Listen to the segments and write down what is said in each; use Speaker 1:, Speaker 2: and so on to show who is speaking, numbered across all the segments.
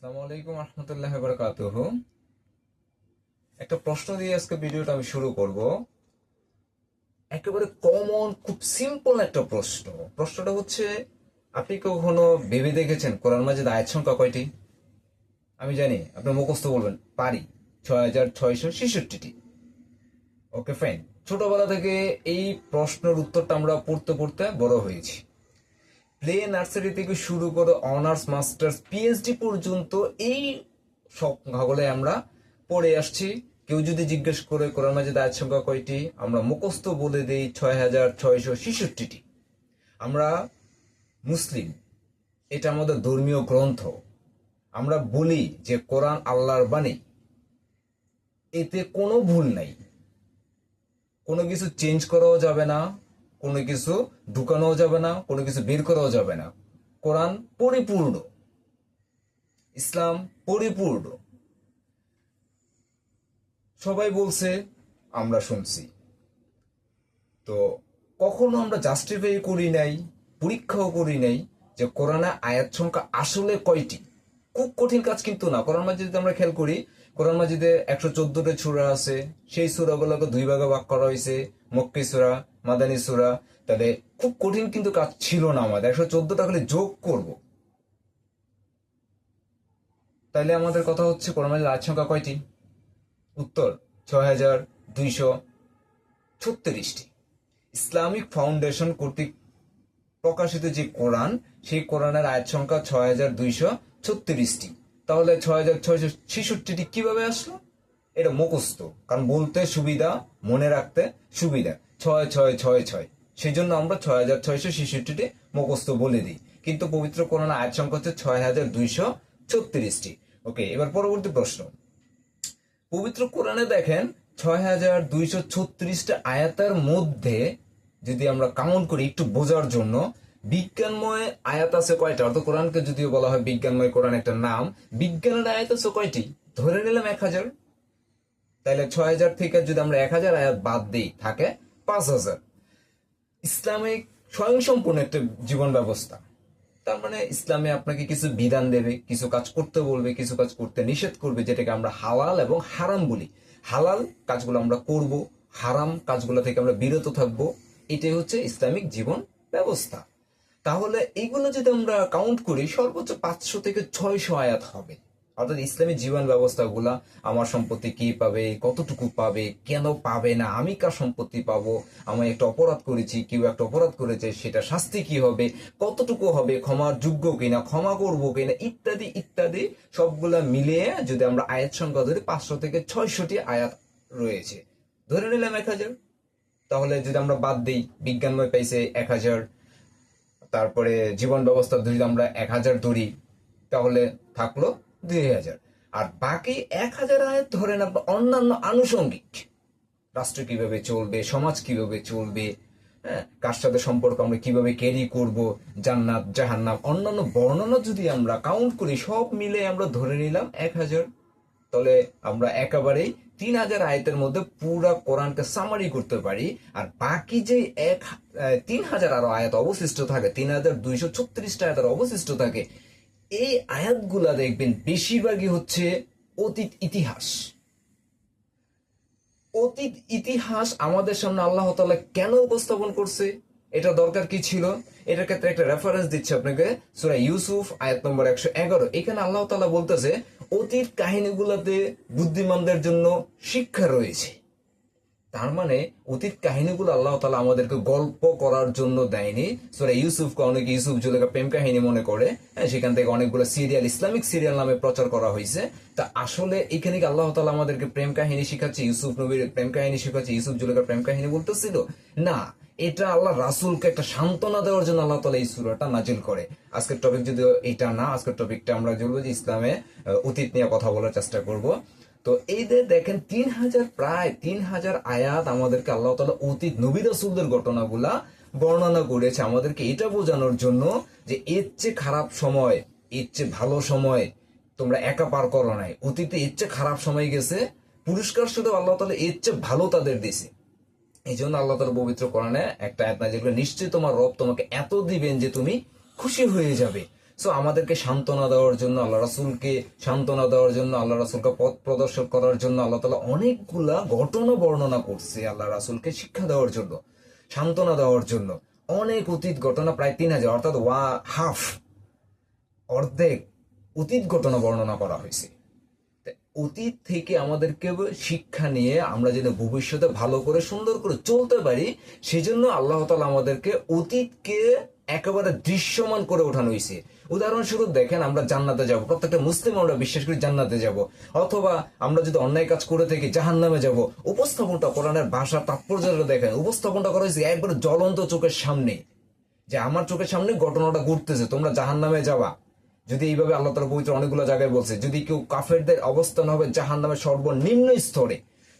Speaker 1: আমি আপনি কখনো ভেবে দেখেছেন কোরআন মাজিদ আয়াত সংখ্যা কয়টি? আমি জানি আপনি মুখস্থ বলবেন পারি। ছয় হাজার ছয়শো ছেষট্টিটি। ওকে ফাইন ছোটবেলা থেকে এই প্রশ্নের উত্তরটা আমরা পড়তে পড়তে বড় হয়েছি। প্লে নার্সারি থেকে শুরু করে অনার্স মাস্টার্স পিএইচডি পর্যন্ত এই সংখ্যাগুলো আমরা পড়ে আসছি। কেউ যদি জিজ্ঞেস করে, কোরআন মাজিদ আয়াত সংখ্যা কয়টি? আমরা মুখস্থ বলে দিই ছয় হাজার ছয়শো ছেষট্টিটি। আমরা মুসলিম, এটা আমাদের ধর্মীয় গ্রন্থ। আমরা বলি যে কোরআন আল্লাহর বাণী। এতে কোনো ভুল নাই। কোনো কিছু চেঞ্জ করাও যাবে না। কোনো কিছু ঢুকানোও যাবে না, কোনো কিছু বের করাও যাবে না। কোরআন পরিপূর্ণ। ইসলাম পরিপূর্ণ। সবাই বলছে, আমরা শুনছি। তো কখনো আমরা জাস্টিফাই করি নাই, পরীক্ষাও করি নাই যে কোরআনে আয়াত সংখ্যা আসলে কয়টি। খুব কঠিন কাজ কিন্তু না। কোরআন মাজিদে আমরা খেয়াল করি, কোরআন মাজিদে একশো চোদ্দটা সুরা আছে। সেই সুরাগুলোকে দুই ভাগে ভাগ করা হয়েছে, মক্কি সুরা মাদানী সুরা, তাহলে খুব কঠিন কিন্তু কাজ ছিল না আমাদের। একশো চোদ্দটা খালি যোগ করব। তাহলে আমাদের কথা হচ্ছে মাজিদ আয়াত সংখ্যা কয়টি? উত্তর ছয় হাজার দুইশো ছত্রিশটি। ইসলামিক ফাউন্ডেশন কর্তৃক প্রকাশিত যে কোরআন, সেই কোরআনের আয়াত সংখ্যা ছয় হাজার দুইশো ছত্রিশটি। তাহলে ছয় হাজার ছয়শো ছেষট্টিটি কীভাবে আসলো? এটা মুখস্থ, কারণ বলতে সুবিধা, মনে রাখতে সুবিধা। ছয় ছয় ছয় ছয়। সেই জন্য আমরা ছয় হাজার ছয়শো ছেষট্টিটি মুখস্থ বলে দিই। কিন্তু পবিত্র কোরআন আয়াত সংখ্যা হচ্ছে ছয় হাজার দুইশো ছত্রিশটি। ওকে, এবার পরবর্তী প্রশ্ন। পবিত্র কোরআনে দেখেন ছয় হাজার দুইশো ছত্রিশটা আয়াতের মধ্যে যদি আমরা কাউন্ট করি একটু বোঝার জন্য, বিজ্ঞানময় আয়াত আছে কয়টা? অর্থাৎ কোরআনকে যদিও বলা হয় বিজ্ঞানময় কোরআন একটা নাম, বিজ্ঞানের আয়াত আছে কয়টি? ধরে নিলাম এক হাজার। তাহলে ছয় হাজার থেকে যদি আমরা এক হাজার আয়াত বাদ দিই, থাকে পাঁচ হাজার। ইসলামিক স্বয়ংসম্পূর্ণ একটা জীবন ব্যবস্থা। তার মানে ইসলামে আপনাকে কিছু বিধান দেবে, কিছু কাজ করতে বলবে, কিছু কাজ করতে নিষেধ করবে, যেটাকে আমরা হালাল এবং হারাম বলি। হালাল কাজগুলো আমরা করব, হারাম কাজগুলো থেকে আমরা বিরত থাকব, এটাই হচ্ছে ইসলামিক জীবন ব্যবস্থা। তাহলে এগুলো যদি আমরা কাউন্ট করি, সর্বোচ্চ পাঁচশো থেকে ছয়শো আয়াত হবে। অর্থাৎ ইসলামী জীবন ব্যবস্থাগুলা আমার সম্পত্তি কি পাবে, কতটুকু পাবে, কেন পাবে না, আমি কার সম্পত্তি পাবো আমি একটা অপরাধ করেছি, কেউ একটা অপরাধ করেছে, সেটা শাস্তি কি হবে, কতটুকু হবে, ক্ষমার যোগ্য কিনা, ক্ষমা করব কিনা, ইত্যাদি ইত্যাদি সবগুলা মিলিয়ে যদি আমরা আয়াত সংখ্যা ধরি, পাঁচশো থেকে ছয়শটি আয়াত রয়েছে। ধরে নিলাম এক হাজার। তাহলে যদি আমরা বাদ দিই, বিজ্ঞানময় পাইছে এক হাজার, তারপরে জীবন ব্যবস্থা যদি আমরা এক হাজার ধরি, তাহলে থাকল দুই হাজার। আর বাকি এক হাজার আয়াত ধরেন আপনার অন্যান্য আনুষঙ্গিক। রাষ্ট্র কীভাবে চলবে, সমাজ কীভাবে চলবে হ্যাঁ কার সাথে সম্পর্ক আমরা কীভাবে ক্যারি করব, জান্নাত, জাহান্নাম, অন্যান্য বর্ণনা যদি আমরা কাউন্ট করি, সব মিলে আমরা ধরে নিলাম এক হাজার। তাহলে আমরা একেবারেই তিন হাজার আয়াতের মধ্যে পুরা কোরআনকে সামারি করতে পারি। আর বাকি যে এক তিন হাজার আরও আয়াত অবশিষ্ট থাকে, তিন হাজার দুইশো ছত্রিশটা আয়াত অবশিষ্ট থাকে এই আয়াতগুলা দেখবেন বেশিরভাগই হচ্ছে অতীত ইতিহাস। অতীত ইতিহাস আমাদের সামনে আল্লাহ তালা কেন উপস্থাপন করছে? এটা দরকার কি ছিল? এটার ক্ষেত্রে একটা রেফারেন্স দিচ্ছে আপনাকে। সূরা ইউসুফ, আয়াত নম্বর একশো এগারো। এখানে আল্লাহ তালা বলতেছে, অতীত কাহিনীগুলোতে বুদ্ধিমানদের জন্য শিক্ষা রয়েছে। তার মানে অতীত কাহিনীগুলো আল্লাহ তালা আমাদেরকে গল্প করার জন্য দেয়নি। সোরা ইউসুফকে অনেকে ইউসুফ জুলেখা প্রেম কাহিনী মনে করে। হ্যাঁ, সেখান থেকে অনেকগুলো সিরিয়াল ইসলামিক সিরিয়াল নামে প্রচার করা হয়েছে। তা আসলে এখানে কি আল্লাহ তালা আমাদেরকে প্রেম কাহিনী শিখাচ্ছে? ইউসুফ নবীর প্রেম কাহিনী শিখাচ্ছে ইউসুফ জুলেখা প্রেম কাহিনী বলতেছিল? না এটা আল্লাহ রাসুলকে একটা সান্ত্বনা দেওয়ার জন্য আল্লাহ তালা এই সুরাটা নাজিল করে। আজকের টপিক যদি এটা না আজকের টপিকটা আমরা বলব যে ইসলামে অতীত নিয়ে কথা বলার চেষ্টা করব। তো এই দেখেন তিন হাজার প্রায় তিন হাজার আয়াত আমাদেরকে আল্লাহ তালা অতীত নবী রাসুলদের ঘটনাগুলা বর্ণনা করেছে আমাদেরকে। এটা বোঝানোর জন্য যে এর চেয়ে খারাপ সময়, এর চেয়ে ভালো সময় তোমরা একা পার করো নাই। অতীতে এর চেয়ে খারাপ সময় গেছে, পুরস্কার শুধু আল্লাহ তালা এর চেয়ে ভালো তাদের দিছে এই জন্য আল্লাহ তালা পবিত্র কোরআনে একটা আয়াত নাজিল যেগুলো নিশ্চয়ই তোমার রব তোমাকে এত দিবেন যে তুমি খুশি হয়ে যাবে। সো আমাদেরকে সান্ত্বনা দেওয়ার জন্য, আল্লাহ রাসুলকে সান্ত্বনা দেওয়ার জন্য, আল্লাহ রাসুলকে পথ প্রদর্শন করার জন্য আল্লাহ তালা অনেকগুলা ঘটনা বর্ণনা করছে আল্লাহ রাসুলকে শিক্ষা দেওয়ার জন্য, সান্ত্বনা দেওয়ার জন্য। অনেক অতীত ঘটনা, প্রায় তিন হাজার, অর্থাৎ ওয়া হাফ অর্ধেক অতীত ঘটনা বর্ণনা করা হয়েছে। অতীত থেকে আমাদেরকে শিক্ষা নিয়ে আমরা যেন ভবিষ্যতে ভালো করে, সুন্দর করে চলতে পারি, সেজন্য আল্লাহ তালা আমাদেরকে অতীতকে একেবারে দৃশ্যমান করে ওঠানো হয়েছে উদাহরণস্বরূপ দেখেন, আমরা জান্নাতে যাব, প্রত্যেকটা মুসলিম আমরা বিশ্বাস করি জান্নাতে যাব। অথবা আমরা যদি অন্যায় কাজ করে থাকি জাহান নামে যাব। উপস্থাপনটা কোরআনের ভাষা তাৎপর্যটা দেখেন, উপস্থাপনটা করা হয়েছে একবারে জ্বলন্ত চোখের সামনে। যে আমার চোখের সামনে ঘটনাটা ঘটতেছে, তোমরা জাহান নামে যাবা। যদি এইভাবে আল্লাহ তালা পবিত্র অনেকগুলো জায়গায় বলছে, যদি কেউ কাফেরদের অবস্থান হবে জাহান নামে সর্বনিম্ন স্তরে,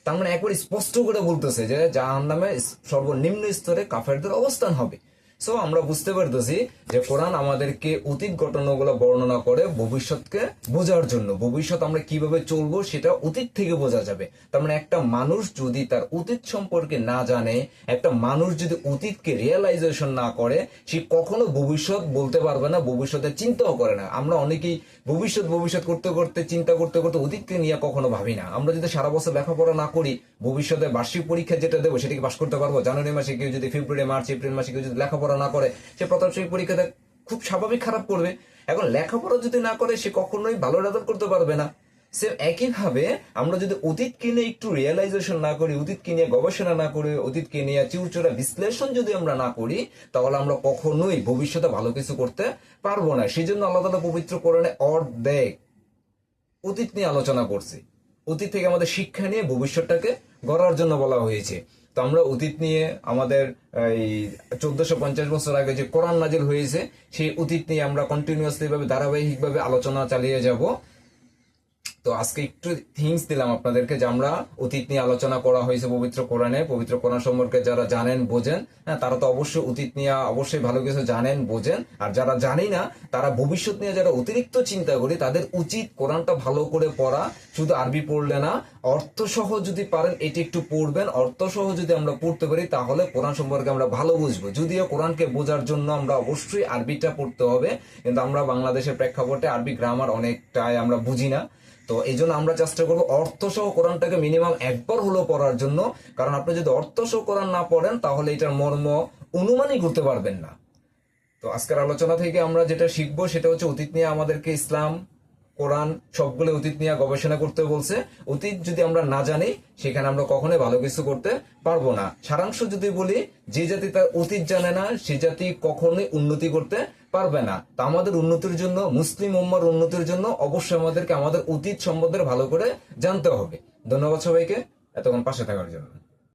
Speaker 1: তার মানে একবার স্পষ্ট করে বলতেছে যে জাহান নামে সর্বনিম্ন স্তরে কাফেরদের অবস্থান হবে। সো আমরা বুঝতে পারতেছি যে কোরআন আমাদেরকে অতীত ঘটনাগুলো বর্ণনা করে ভবিষ্যৎকে বোঝার জন্য। ভবিষ্যৎ আমরা কীভাবে চলবো সেটা অতীত থেকে বোঝা যাবে। তার মানে একটা মানুষ যদি তার অতীত সম্পর্কে না জানে, একটা মানুষ যদি অতীতকে রিয়েলাইজেশন না করে, সে কখনো ভবিষ্যৎ বলতে পারবে না ভবিষ্যতে চিন্তাও করে না। আমরা অনেকেই ভবিষ্যৎ ভবিষ্যৎ করতে করতে, চিন্তা করতে করতে অতীতকে নিয়ে কখনো ভাবি না। আমরা যদি সারা বছর লেখাপড়া না করি, ভবিষ্যতে বার্ষিক পরীক্ষা যেটা দেবো সেটাকে পাশ করতে পারব। জানুয়ারি মাসে কেউ যদি ফেব্রুয়ারি, মার্চ, এপ্রিল মাসে কেউ যদি লেখাপড়া না করে। সে প্রথম পরীক্ষাতে খুব স্বাভাবিক খারাপ করবে। এখন লেখাপড়া যদি না করে, সে কখনোই ভালো রেজাল্ট করতে পারবে না। সে একইভাবে আমরা যদি অতীতকে নিয়ে একটু রিয়েলাইজেশন না করি অতীতকে নিয়ে গবেষণা না করি অতীতকে নিয়ে চিউচোরা বিশ্লেষণ যদি আমরা না করি, তাহলে আমরা কখনোই ভবিষ্যতে ভালো কিছু করতে পারব না। সেই জন্য আল্লাহ তালা পবিত্র কোরআনে অর্ধেক অতীত নিয়ে আলোচনা করছি। অতীত থেকে আমাদের শিক্ষা নিয়ে ভবিষ্যৎটাকে গড়ার জন্য বলা হয়েছে। তো আমরা অতীত নিয়ে আমাদের এই চোদ্দশো পঞ্চাশ বছর আগে যে কোরআন নাজিল হয়েছে, সেই অতীত নিয়ে আমরা কন্টিনিউয়াসলি ভাবে ধারাবাহিকভাবে আলোচনা চালিয়ে যাব। তো আজকে একটু থিংস দিলাম আপনাদেরকে যে আমরা অতীত নিয়ে আলোচনা করা হয়েছে পবিত্র কোরআনে। পবিত্র কোরআন সম্পর্কে যারা জানেন, বোঝেন হ্যাঁ তারা তো অবশ্যই অতীত নিয়ে অবশ্যই ভালো কিছু জানেন, বোঝেন। আর যারা জানি না, তারা ভবিষ্যৎ নিয়ে যারা অতিরিক্ত চিন্তা করি, তাদের উচিত কোরআনটা ভালো করে পড়া। শুধু আরবি পড়লে না অর্থ সহ যদি পারেন, এটি একটু পড়বেন। অর্থ সহ যদি আমরা পড়তে পারি, তাহলে কোরআন সম্পর্কে আমরা ভালো বুঝব। যদিও কোরআনকে বোঝার জন্য আমরা অবশ্যই আরবিটা পড়তে হবে, কিন্তু আমরা বাংলাদেশের প্রেক্ষাপটে আরবি গ্রামার অনেকটাই আমরা বুঝি না। তো এই জন্য আমরা চেষ্টা করব অর্থ সহ কোরআনটাকে মিনিমাম একবার হলেও পড়ার জন্য। কারণ আপনি যদি অর্থ সহ কোরআন না পড়েন, তাহলে এটার মর্ম অনুমানই করতে পারবেন না। তো আজকের আলোচনা থেকে আমরা যেটা শিখব, সেটা হচ্ছে অতীত নিয়ে আমাদেরকে ইসলাম, কোরআন সবগুলো অতীত নিয়ে গবেষণা করতে বলছে। অতীত যদি আমরা না জানি, সেখানে আমরা কখনোই ভালো কিছু করতে পারব না। সারাংশ যদি বলি, যে জাতি তার অতীত জানে না, সে জাতি কখনোই উন্নতি করতে পারবে না। তা আমাদের উন্নতির জন্য, মুসলিম উম্মার উন্নতির জন্য অবশ্যই আমাদেরকে আমাদের অতীত সম্বন্ধে ভালো করে জানতে হবে। ধন্যবাদ সবাইকে, এতক্ষণ পাশে থাকার জন্য।